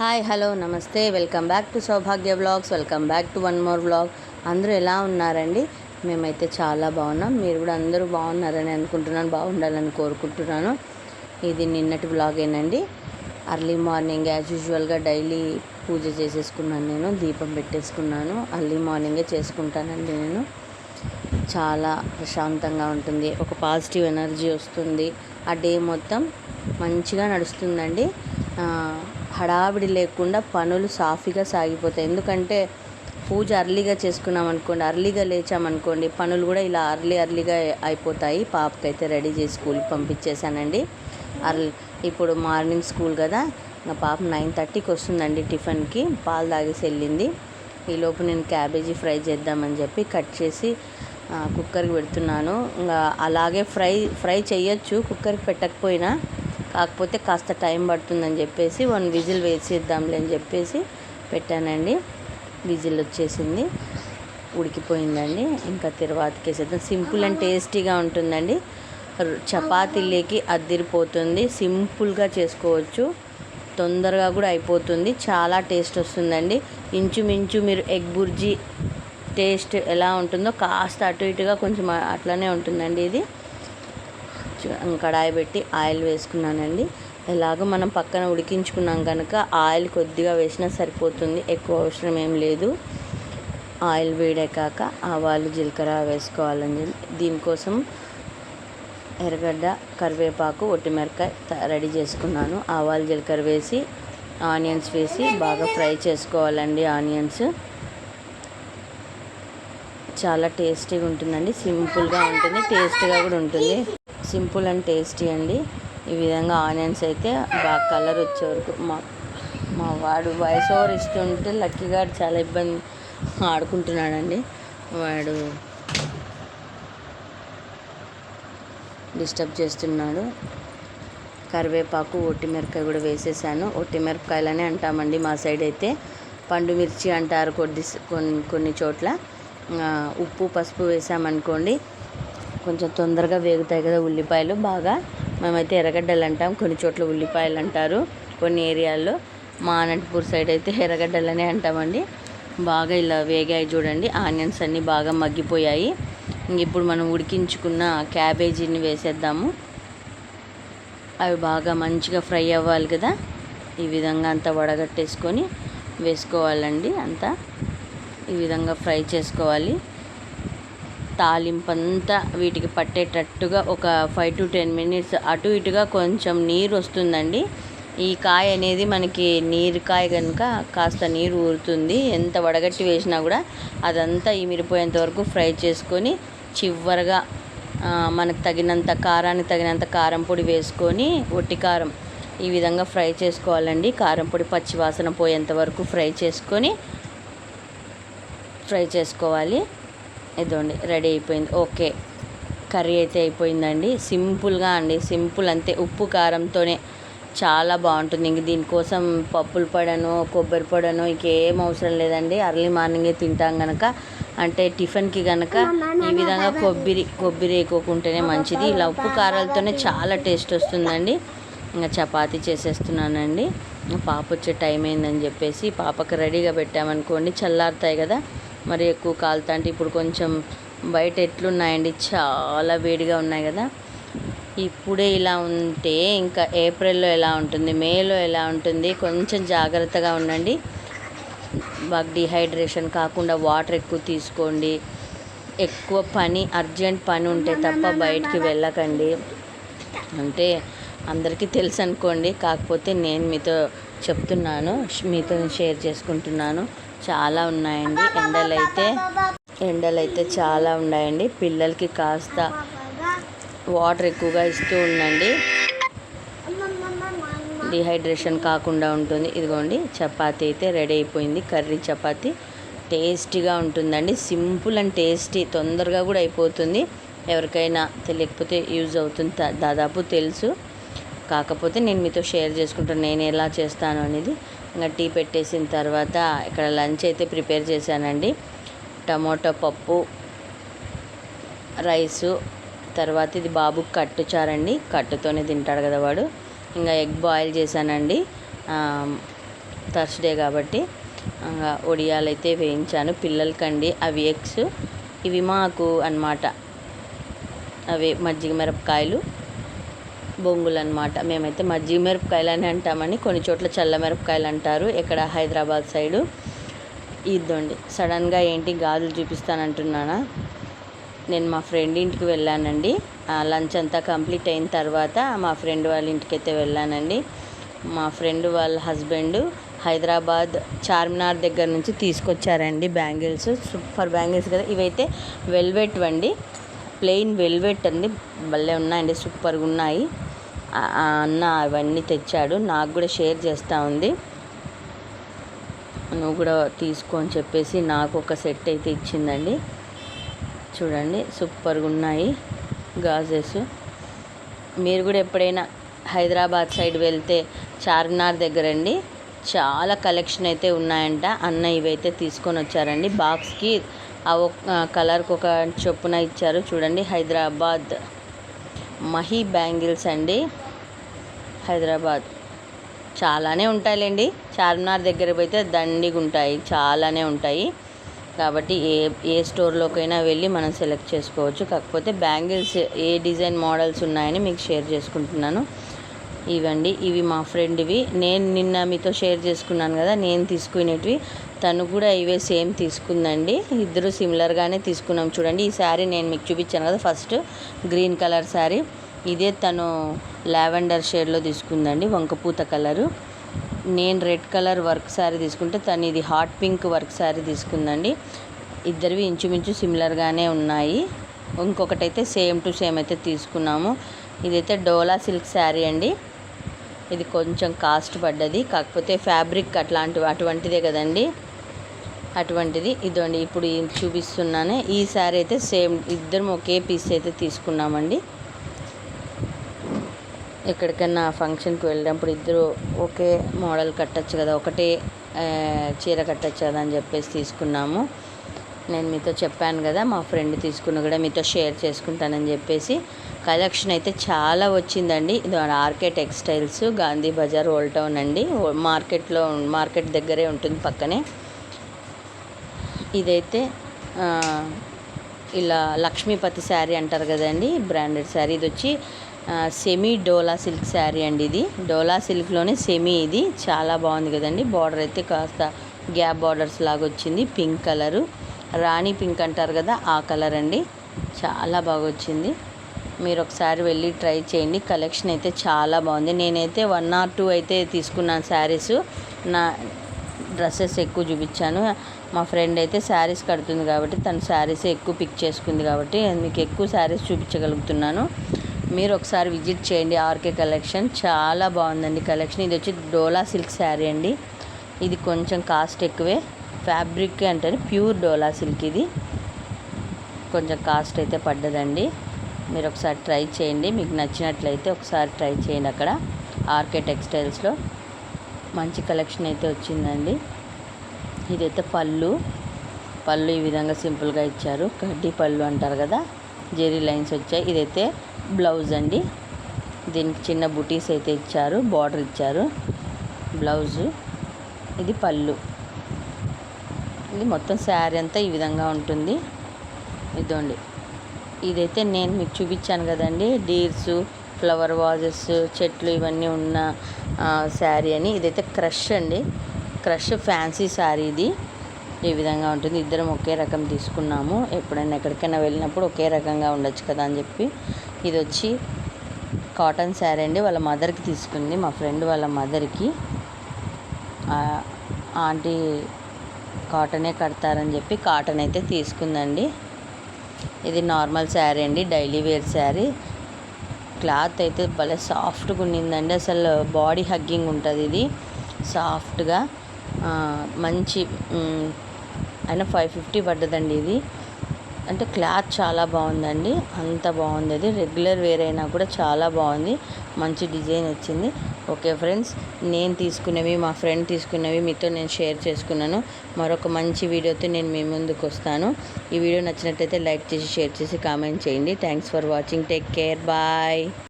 Hi hello నమస్తే. Welcome back to Saubhagya vlogs. Welcome back to one more blog అందరూ ఎలా ఉన్నారండి? మేమైతే చాలా బాగున్నాం. మీరు కూడా అందరూ బాగున్నారని అనుకుంటున్నాను బాగుండాలని కోరుకుంటున్నాను. ఇది నిన్నటి వ్లాగేనండి. అర్లీ మార్నింగ్ యాజ్ యూజువల్గా డైలీ పూజ చేసేసుకున్నాను నేను దీపం పెట్టేసుకున్నాను. అర్లీ మార్నింగే చేసుకుంటానండి నేను. చాలా ప్రశాంతంగా ఉంటుంది. ఒక పాజిటివ్ ఎనర్జీ వస్తుంది. ఆ డే మొత్తం మంచిగా నడుస్తుందండి. హడావిడి లేకుండా పనులు సాఫీగా సాగిపోతాయి. ఎందుకంటే పూజ అర్లీగా చేసుకున్నాం అనుకోండి అర్లీగా లేచామనుకోండి పనులు కూడా ఇలా అర్లీ అర్లీగా అయిపోతాయి. పాపకైతే రెడీ చేసి స్కూల్కి పంపించేశానండి. అర్లీ ఇప్పుడు మార్నింగ్ స్కూల్ కదా నా పాప నైన్ థర్టీకి వస్తుందండి టిఫిన్కి. పాలు తాగేసి వెళ్ళింది. ఈలోపు నేను క్యాబేజీ ఫ్రై చేద్దామని చెప్పి కట్ చేసి కుక్కర్కి పెడుతున్నాను. ఇంకా అలాగే ఫ్రై ఫ్రై చేయొచ్చు కుక్కర్కి పెట్టకపోయినా. కాకపోతే కాస్త టైం పడుతుందని చెప్పేసి వన్ విజిల్ వేసేద్దాంలే అని చెప్పేసి పెట్టానండి. విజిల్ వచ్చేసింది ఉడికిపోయిందండి. ఇంకా తిరువాతకేసేద్దాం సింపుల్ అండ్ టేస్టీగా ఉంటుందండి. చపాతీలేకి అద్దిరిపోతుంది. సింపుల్గా చేసుకోవచ్చు. తొందరగా కూడా అయిపోతుంది. చాలా టేస్ట్ వస్తుందండి. ఇంచుమించు మీరు ఎగ్ బుర్జీ టేస్ట్ ఎలా ఉంటుందో కాస్త అటు ఇటుగా కొంచెం అట్లానే ఉంటుందండి ఇది. కడాయి పెట్టి ఆయిల్ వేసుకున్నానండి. ఎలాగో మనం పక్కన ఉడికించుకున్నాం కనుక ఆయిల్ కొద్దిగా వేసినా సరిపోతుంది ఎక్కువ అవసరం ఏం లేదు. ఆయిల్ వేడెక్కాక ఆవాలు జీలకర్ర వేసుకోవాలని దీనికోసం ఎర్రగడ్డ కరివేపాకు ఒట్టిమిరకాయ త- రెడీ చేసుకున్నాను. ఆవాలు జీలకర్ర వేసి ఆనియన్స్ వేసి బాగా ఫ్రై చేసుకోవాలండి ఆనియన్స్. చాలా టేస్టీగా ఉంటుందండి సింపుల్గా ఉంటుంది టేస్టీగా కూడా ఉంటుంది. సింపుల్ అండ్ టేస్టీ అండి. ఈ విధంగా ఆనియన్స్ అయితే బాగా కలర్ వచ్చే వరకు మా మా వాడు వాయిస్ ఓవర్ ఇస్తుంటే లక్కీ గారు చాలా ఇబ్బంది ఆడుకుంటున్నాడండి. వాడు డిస్టర్బ్ చేస్తున్నాడు. కరివేపాకు ఒట్టిమిరపకాయ కూడా వేసేసాను. ఒట్టిమిరపకాయలనే అంటామండి మా సైడ్ అయితే. పండు మిర్చి అంటారు కొద్ది కొన్ని కొన్ని చోట్ల. ఉప్పు పసుపు వేసామనుకోండి కొంచెం తొందరగా వేగుతాయి కదా ఉల్లిపాయలు బాగా. మేమైతే ఎర్రగడ్డలు అంటాం కొన్ని చోట్ల ఉల్లిపాయలు అంటారు కొన్ని ఏరియాల్లో. మా అనంతపూర్ సైడ్ అయితే ఎర్రగడ్డలనే అంటామండి. బాగా ఇలా వేగాయి చూడండి ఆనియన్స్ అన్నీ బాగా మగ్గిపోయాయి. ఇప్పుడు మనం ఉడికించుకున్న క్యాబేజీని వేసేద్దాము. అవి బాగా మంచిగా ఫ్రై అవ్వాలి కదా. ఈ విధంగా అంతా వడగట్టేసుకొని వేసుకోవాలండి అంతా. ఈ విధంగా ఫ్రై చేసుకోవాలి. తాలింపంతా వీటికి పట్టేటట్టుగా ఒక ఫైవ్ టు టెన్ మినిట్స్ అటు ఇటుగా కొంచెం నీరు వస్తుందండి. ఈ కాయ అనేది మనకి నీరు కాయ కనుక కాస్త నీరు ఊరుతుంది. ఎంత వడగట్టి వేసినా కూడా అదంతా ఇమిరిపోయేంత వరకు ఫ్రై చేసుకొని చివరగా మనకు తగినంత కారానికి తగినంత కారం పొడి వేసుకొని ఒట్టి కారం ఈ విధంగా ఫ్రై చేసుకోవాలండి. కారం పొడి పచ్చివాసన పోయేంత వరకు ఫ్రై చేసుకొని ఫ్రై చేసుకోవాలి. ఇదండి రెడీ అయిపోయింది. ఓకే. కర్రీ అయితే అయిపోయిందండి. సింపుల్గా అండి. సింపుల్ అంతే. ఉప్పు కారంతోనే చాలా బాగుంటుంది. ఇంక దీనికోసం పప్పుల పొడను కొబ్బరి పొడను ఇంకేం అవసరం లేదండి. అర్లీ మార్నింగే తింటాం కనుక అంటే టిఫిన్కి కనుక ఈ విధంగా కొబ్బరి కొబ్బరి వేయకోకుంటేనే మంచిది. ఇలా ఉప్పు కారాలతోనే చాలా టేస్ట్ వస్తుందండి. ఇంకా చపాతీ చేసేస్తున్నానండి. పాప వచ్చే టైం అయిందని చెప్పేసి పాపకి రెడీగా పెట్టామనుకోండి చల్లారుతాయి కదా. మరి ఎక్కువ కాలుతా అంటే ఇప్పుడు కొంచెం బయట ఎట్లున్నాయండి? చాలా వేడిగా ఉన్నాయి కదా. ఇప్పుడే ఇలా ఉంటే ఇంకా ఏప్రిల్లో ఎలా ఉంటుంది? మేలో ఎలా ఉంటుంది? కొంచెం జాగ్రత్తగా ఉండండి. బాగా డిహైడ్రేషన్ కాకుండా వాటర్ ఎక్కువ తీసుకోండి. ఎక్కువ పని అర్జెంట్ పని ఉంటే తప్ప బయటికి వెళ్ళకండి. అంటే అందరికీ తెలుసు అనుకోండి కాకపోతే నేను మీతో చెప్తున్నాను మీతో షేర్ చేసుకుంటున్నాను. చాలా ఉన్నాయండి. ఎండలు అయితే ఎండలు అయితే చాలా ఉన్నాయండి. పిల్లలకి కాస్త వాటర్ ఎక్కువగా ఇస్తూ ఉండండి. డిహైడ్రేషన్ కాకుండా ఉంటుంది. ఇదిగోండి చపాతీ అయితే రెడీ అయిపోయింది. కర్రీ చపాతీ టేస్టీగా ఉంటుందండి. సింపుల్ అండ్ టేస్టీ తొందరగా కూడా అయిపోతుంది. ఎవరికైనా తెలియకపోతే యూజ్ అవుతుంది. దా- దాదాపు తెలుసు. కాకపోతే నేను మీతో షేర్ చేసుకుంటాను. నేను ఎలా చేస్తాను అనేది ఇంకా టీ పెట్టేసిన తర్వాత ఇక్కడ లంచ్ అయితే ప్రిపేర్ చేశానండి. టమోటో పప్పు రైసు తర్వాత ఇది బాబుకి కట్టు చారండి. కట్టుతోనే తింటాడు కదా వాడు. ఇంకా ఎగ్ బాయిల్ చేశానండి. థర్స్డే కాబట్టి. ఒడియాలు అయితే వేయించాను. పిల్లలకండి అవి ఎగ్స్. ఇవి మాకు అన్నమాట. అవి మజ్జిగ మిరపకాయలు. బొంగులు అనమాట మేమైతే మజ్జిగ మిరపకాయలు అని అంటామని కొన్ని చోట్ల చల్ల మిరపకాయలు అంటారు. ఇక్కడ హైదరాబాద్ సైడు. ఇద్దండి. సడన్గా ఏంటి గాజులు చూపిస్తానంటున్నానా? నేను మా ఫ్రెండ్ ఇంటికి వెళ్ళానండి. లంచ్ అంతా కంప్లీట్ అయిన తర్వాత మా ఫ్రెండ్ వాళ్ళ ఇంటికి అయితే వెళ్ళానండి. మా ఫ్రెండ్ వాళ్ళ హస్బెండ్ హైదరాబాద్ చార్మినార్ దగ్గర నుంచి తీసుకొచ్చారండి బ్యాంగిల్స్. సూపర్ బ్యాంగిల్స్ కదా. ఇవైతే వెల్వెట్ అండి ప్లెయిన్ వెల్వెట్ అండి. భలే ఉన్నాయండి. సూపర్గా ఉన్నాయి. అన్న అవన్నీ తెచ్చాడు. నాకు కూడా షేర్ చేస్తూ ఉంది. నువ్వు కూడా తీసుకో అని చెప్పేసి నాకు ఒక సెట్ అయితే ఇచ్చిందండి. చూడండి సూపర్గా ఉన్నాయి గాజెస్. మీరు కూడా ఎప్పుడైనా హైదరాబాద్ సైడ్ వెళ్తే చార్మినార్ దగ్గర అండి చాలా కలెక్షన్ అయితే ఉన్నాయంట. అన్న ఇవైతే తీసుకొని వచ్చారండి. బాక్స్కి ఆ కలర్కి ఒక చొప్పున ఇచ్చారు. చూడండి హైదరాబాద్ మహి బ్యాంగిల్స్ అండి. హైదరాబాద్. చాలానే ఉంటాయిలేండి. చార్మినార్ దగ్గర పోతే దండిగా ఉంటాయి. చాలానే ఉంటాయి. కాబట్టి ఏ ఏ స్టోర్లోకైనా వెళ్ళి మనం సెలెక్ట్ చేసుకోవచ్చు. కాకపోతే బ్యాంగిల్స్ ఏ డిజైన్ మోడల్స్ ఉన్నాయని మీకు షేర్ చేసుకుంటున్నాను. ఇవండి ఇవి మా ఫ్రెండ్వి. నేను నిన్న మీతో షేర్ చేసుకున్నాను కదా నేను తీసుకునేటివి. తను కూడా ఇవే సేమ్ తీసుకుందండి. ఇద్దరు సిమిలర్గానే తీసుకున్నాం. చూడండి ఈ శారీ నేను మీకు చూపించాను కదా ఫస్ట్ గ్రీన్ కలర్ శారీ. ఇదే తను లావెండర్ షేడ్లో తీసుకుందండి వంకపూత కలరు. నేను రెడ్ కలర్ వర్క్ శారీ తీసుకుంటే తను ఇది హాట్ పింక్ వర్క్ శారీ తీసుకుందండి. ఇద్దరివి ఇంచుమించు సిమిలర్గానే ఉన్నాయి. ఇంకొకటి అయితే సేమ్ టు సేమ్ అయితే తీసుకున్నాము. ఇదైతే డోలా సిల్క్ శారీ అండి. ఇది కొంచెం కాస్ట్ పడ్డది. కాకపోతే ఫ్యాబ్రిక్ అట్లాంటి అటువంటిదే కదండి. అటువంటిది. ఇదండి ఇప్పుడు చూపిస్తున్నానే. ఈ శారీ అయితే సేమ్ ఇద్దరం ఒకే పీస్ అయితే తీసుకున్నామండి. ఎక్కడికైనా ఫంక్షన్కి వెళ్ళినప్పుడు ఇద్దరు ఒకే మోడల్ కట్టచ్చు కదా ఒకటే చీర కట్టచ్చు కదా అని చెప్పేసి తీసుకున్నాము. నేను మీతో చెప్పాను కదా మా ఫ్రెండ్ తీసుకున్న కూడా మీతో షేర్ చేసుకుంటానని చెప్పేసి. కలెక్షన్ అయితే చాలా వచ్చిందండి. ఇది RK textiles Gandhi Bazar old town అండి. మార్కెట్లో మార్కెట్ దగ్గరే ఉంటుంది పక్కనే. ఇదైతే ఇలా లక్ష్మీపతి శారీ అంటారు కదండి బ్రాండెడ్ శారీ. ఇది వచ్చి సెమీ డోలా సిల్క్ శారీ అండి ఇది. డోలా సిల్క్లోనే సెమీ ఇది. చాలా బాగుంది కదండి. బార్డర్ అయితే కాస్త గ్యాప్ బార్డర్స్ లాగా వచ్చింది. Pink colour. రాణి పింక్ అంటారు కదా ఆ కలర్ అండి. చాలా బాగా వచ్చింది. మీరు ఒకసారి వెళ్ళి ట్రై చేయండి. కలెక్షన్ అయితే చాలా బాగుంది. నేనైతే వన్ ఆర్ టూ అయితే తీసుకున్నాను శారీస్. నా డ్రెస్సెస్ ఎక్కువ చూపించాను. మా ఫ్రెండ్ అయితే శారీస్ కడుతుంది కాబట్టి తను శారీస్ ఎక్కువ పిక్ చేసుకుంది కాబట్టి మీకు ఎక్కువ శారీస్ చూపించగలుగుతున్నాను. మీరు ఒకసారి విజిట్ చేయండి ఆర్కే కలెక్షన్. చాలా బాగుందండి కలెక్షన్. ఇది వచ్చి డోలా సిల్క్ శారీ అండి. ఇది కొంచెం కాస్ట్ ఎక్కువే. ఫ్యాబ్రిక్ అంటే ప్యూర్ డోలా సిల్క్ ఇది. కొంచెం కాస్ట్ అయితే పడ్డదండి. మీరు ఒకసారి ట్రై చేయండి. మీకు నచ్చినట్లయితే ఒకసారి ట్రై చేయండి అక్కడ. ఆర్కే టెక్స్టైల్స్లో మంచి కలెక్షన్ అయితే వచ్చిందండి. ఇదైతే పళ్ళు. పళ్ళు ఈ విధంగా సింపుల్గా ఇచ్చారు. కడ్డీ పళ్ళు అంటారు కదా జెరీ లైన్స్ వచ్చాయి. ఇదైతే బ్లౌజ్ అండి. దీనికి చిన్న బుటీస్ అయితే ఇచ్చారు. బార్డర్ ఇచ్చారు. బ్లౌజు. ఇది పళ్ళు. ఇది మొత్తం శారీ అంతా ఈ విధంగా ఉంటుంది. ఇదండి. ఇదైతే నేను మీకు చూపించాను కదండి. డీర్స్ ఫ్లవర్ వాజెస్ చెట్లు ఇవన్నీ ఉన్న శారీ అని. ఇదైతే క్రష్ అండి. క్రష్ ఫ్యాన్సీ శారీ ఇది. ఈ విధంగా ఉంటుంది. ఇద్దరం ఒకే రకం తీసుకున్నాము. ఎప్పుడైనా ఎక్కడికైనా వెళ్ళినప్పుడు ఒకే రకంగా ఉండొచ్చు కదా అని చెప్పి. ఇది వచ్చి కాటన్ శారీ అండి. వాళ్ళ మదర్కి తీసుకుంది. మా ఫ్రెండ్ వాళ్ళ మదర్కి. ఆంటీ కాటనే కడతారని చెప్పి కాటన్ అయితే తీసుకుందండి. ఇది నార్మల్ శారీ అండి డైలీ వేర్ శారీ క్లాత్ అయితే భలే సాఫ్ట్గా ఉండిందండి అసలు బాడీ హగ్గింగ్ ఉంటుంది ఇది. సాఫ్ట్గా మంచి అయినా ఫైవ్ ఫిఫ్టీ పడ్డదండి ఇది. అంటే క్లాత్ చాలా బాగుందండి. అంత బాగుంది అది రెగ్యులర్ వేర్ అయినా కూడా చాలా బాగుంది. మంచి డిజైన్ వచ్చింది. ఓకే ఫ్రెండ్స్ నేను తీసుకునేవి మా ఫ్రెండ్ తీసుకునేవి మీతో నేను షేర్ చేసుకున్నాను. మరొక మంచి వీడియోతో నేను మీ ముందుకు వస్తాను. ఈ వీడియో నచ్చినట్టయితే లైక్ చేసి షేర్ చేసి కామెంట్ చేయండి. Thanks for watching. Take care. Bye.